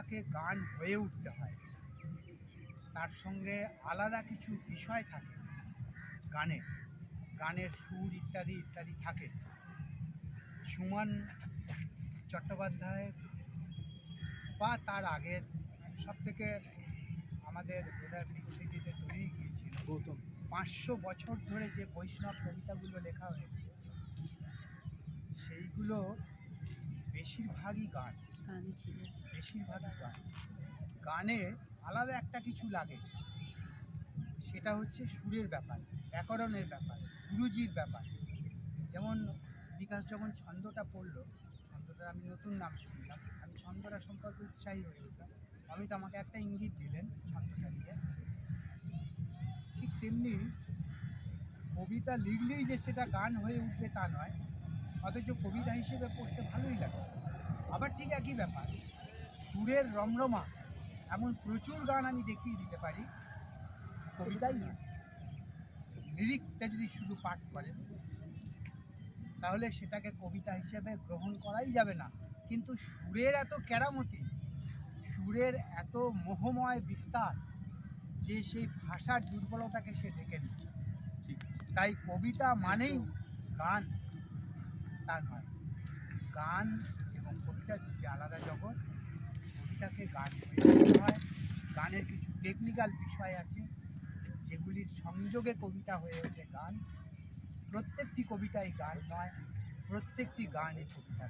কবিতাকে গান হয়ে উঠতে হয়। তার সঙ্গে আলাদা কিছু বিষয় থাকে। গানের গানের সুর ইত্যাদি ইত্যাদি থাকে। সুমন চট্টোপাধ্যায় বা তার আগের সব থেকে আমাদের বোধহয় বিস্তৃতিতে তৈরি গিয়েছিল গৌতম। পাঁচশো বছর ধরে যে বৈষ্ণব কবিতাগুলো লেখা হয়েছে সেইগুলো বেশিরভাগই গান। গান ছিল। গান। গানে আলাদা একটা কিছু লাগে। সেটা হচ্ছে সুরের ব্যাপার, ব্যাকরণের ব্যাপার, গুরুজির ব্যাপার। যেমন বিকাশ যখন ছন্দটা পড়ল, ছন্দটার আমি নতুন নাম শুনলাম। আমি ছন্দটা সম্পর্কে উৎসাহী হয়ে উঠলাম। অমিত আমাকে একটা ইঙ্গিত দিলেন ছন্দটা নিয়ে ঠিক তেমনি কবিতা লিখলেই যে সেটা গান হয়ে উঠবে তা নয়, অথচ কবিতা হিসেবে পড়তে ভালোই লাগে। আবার ঠিক একই ব্যাপার। সুরের রমরমা এমন প্রচুর গান আমি দেখিয়ে দিতে পারি। কবিতাই না লিরিকটা যদি শুধু পাঠ করেন, তাহলে সেটাকে কবিতা হিসেবে গ্রহণ করাই যাবে না। কিন্তু সুরের এত কেরামতি, সুরের এত মোহময় বিস্তার, যে সেই ভাষার দুর্বলতাকে সে ঢেকে দিচ্ছে। তাই কবিতা মানেই গান, তা নয়। গান এবং কবিতা দুটি আলাদা জগৎ। কবিতাকে গান হয়ে হয়। গানের কিছু টেকনিক্যাল বিষয় আছে যেগুলির সংযোগে কবিতা হয়ে ওঠে গান। প্রত্যেকটি কবিতাই গান নয় প্রত্যেকটি গান এই কবিতা